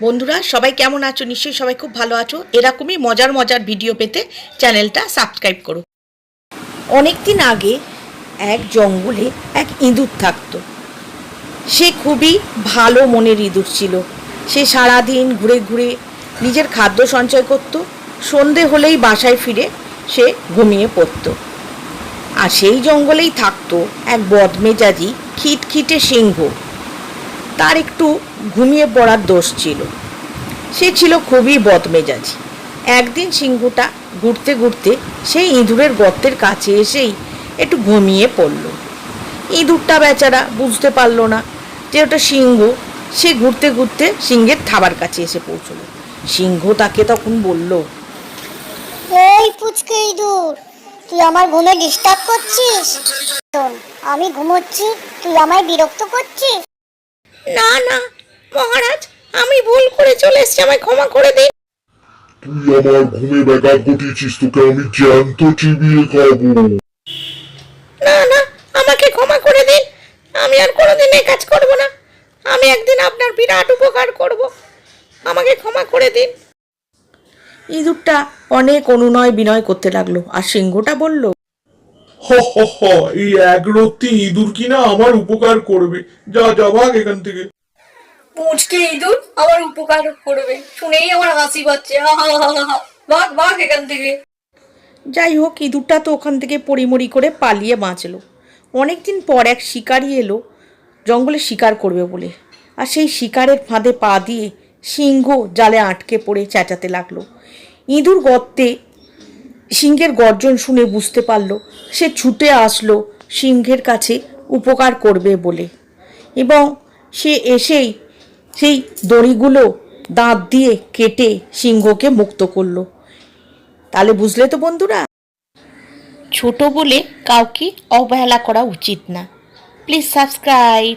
বন্ধুরা, সবাই কেমন আছো? নিশ্চয়ই সবাই খুব ভালো আছো। এরকমই মজার মজার ভিডিও পেতে চ্যানেলটা সাবস্ক্রাইব করো। অনেক দিন আগে এক জঙ্গলে এক ইঁদুর থাকতো। সে খুবই ভালো মনের ইঁদুর ছিল। সে সারাদিন ঘুরে ঘুরে নিজের খাদ্য সঞ্চয় করত। সন্ধে হলেই বাসায় ফিরে সে ঘুমিয়ে পড়তো। আর সেই জঙ্গলেই থাকতো এক বদমেজাজি খিটখিটে সিংহ। তার একটু ঘুমিয়ে পড়ার দোষ ছিল। সে ছিল খুবই বদমেজাজি। একদিন সিংহটা ঘুরতে ঘুরতে সেই ইঁদুরের গর্তের কাছে এসেই একটু ঘুমিয়ে পড়ল। ইঁদুরটা বেচারা বুঝতে পারল না যে ওটা সিংহ। সে ঘুরতে ঘুরতে সিংহের থাবার কাছে এসে পৌঁছলো। সিংহ তাকে তখন বলল, এই পুচকে ইঁদুর, তুই আমার ঘুমে ডিস্টার্ব করছিস? আমি ঘুমোচ্ছি, তুই আমায় বিরক্ত করছিস? না না মহারাজ আমি ভুল করে চলে এসেছি আমায় ক্ষমা করে দিন। তুই আমার ঘুমে ব্যাঘাত ঘটিয়েছিস তোকে আমি জ্যান্ত চিবিয়ে খাব না না আমাকে ক্ষমা করে দিন। আমি আর কোনোদিন এই কাজ করব না। আমি একদিন আপনার বিরাট উপকার করব। আমাকে ক্ষমা করে দিন। ইঁদুরটা অনেক অনুনয় বিনয় করতে লাগল আর সিংহটা বলল হ হ হ এই এক রত্তি ইঁদুর কিনা আমার উপকার করবে। যা যা ভাগ এখান থেকে। পুঁচকে ইঁদুর আমার উপকার করবে। শুনেই আমার হাসি পাচ্ছে। হা হা হা হা হা। ভাগ ভাগ এখান থেকে। যাই হোক ইঁদুরটা তো ওখান থেকে পরিমরি করে পালিয়ে বাঁচলো। অনেকদিন পর এক শিকারি এলো জঙ্গলে শিকার করবে বলে। আর সেই শিকারের ফাঁদে পা দিয়ে সিংহ জালে আটকে পড়ে চেঁচাতে লাগল। ইঁদুর গর্তে সিংহের গর্জন শুনে বুঝতে পারল, সে ছুটে আসলো সিংহের কাছে উপকার করবে বলে। এবং সে এসেই সেই দড়িগুলো দাঁত দিয়ে কেটে সিংহকে মুক্ত করল। তাহলে বুঝলে তো বন্ধুরা। ছোট বলে কাউকে অবহেলা করা উচিত না। Please subscribe